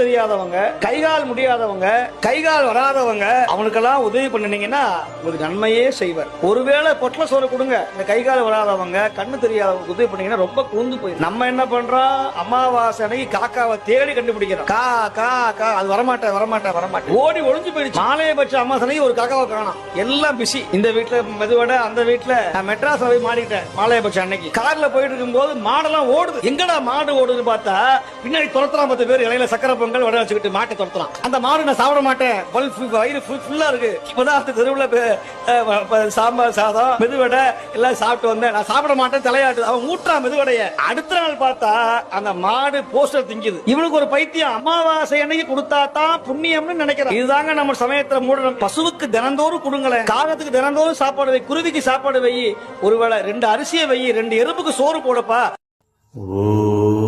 தெரியாதவங்க கைகால் முடியாதவங்க கைகால் வராதவங்க அவனுக்கெல்லாம் உதவி பண்ணினீங்கன்னா உங்களுக்கு நன்மையே செய்வார். ஒருவேளை பொட்டல சோறு கொடுங்க. இந்த கைகால் வராதவங்க கண்ணு தெரியாதவங்க உதவி பண்ணீங்கன்னா ரொம்ப குந்து போயிடும் நம்ம என்ன பண்றோம்? அமாவாசை அன்னைக்கு காக்காவை தேடி கண்டுபிடிக்கிறோம். கா கா கா. அது வரமாட்டேன் வரமாட்டேன் வரமாட்டேன். ஓடி ஒளிஞ்சு போயிடுச்சு மாலையபட்ச அமாவாசை அன்னைக்கு ஒரு காக்காவை காணோம். எல்லாம் பிஸி. இந்த வீட்டுல மெதுவடை அந்த வீட்டுல நான் மெட்ராஸ் போய் மாடிட்டேன் மாலையபட்சம் அன்னைக்கு. கார்ல போயிட்டு இருக்கும்போது மாடெல்லாம் ஓடுது. எங்கடா மாடு ஓடுதுன்னு பார்த்தா பின்னாடி துரத்துறான் பத்து பேர் இலையில சக்கரை பொங்கல் வட வச்சுக்கிட்டு மாட்டை துரத்துறான். அந்த மாடு நான் சாப்பிட மாட்டேன். வயிறு ஃபுல்லா இருக்கு. இப்பதான் தெருவில் சாம்பார் சாதம் மெதுவடை எல்லாம் சாப்பிட்டு வந்தேன். நான் சாப்பிட மாட்டேன் தலையாட்டு. அவன் ஊட்டான் மெதுவடைய. அடுத்த நாள் பார்த்தா அந்த மாடு போஸ்டர் திங்குது. இவனுக்கு ஒரு பைத்தியம். அமாவாசை அன்னைக்கு கொடுத்தா தான் புண்ணியம்னு நினைக்கிறான். இதுதாங்க நம்ம சமயத்துல மூடணும். பசுவுக்கு தினந்தோறும் கொடுங்களேன். காகத்துக்கு தினந்தோறும் சாப்பாடு வை. குருவிக்கு சாப்பாடு வை. ஒருவேளை ரெண்டு அரிசியை வை. ரெண்டு எறும்புக்கு சோறு போடப்பா. ஓ.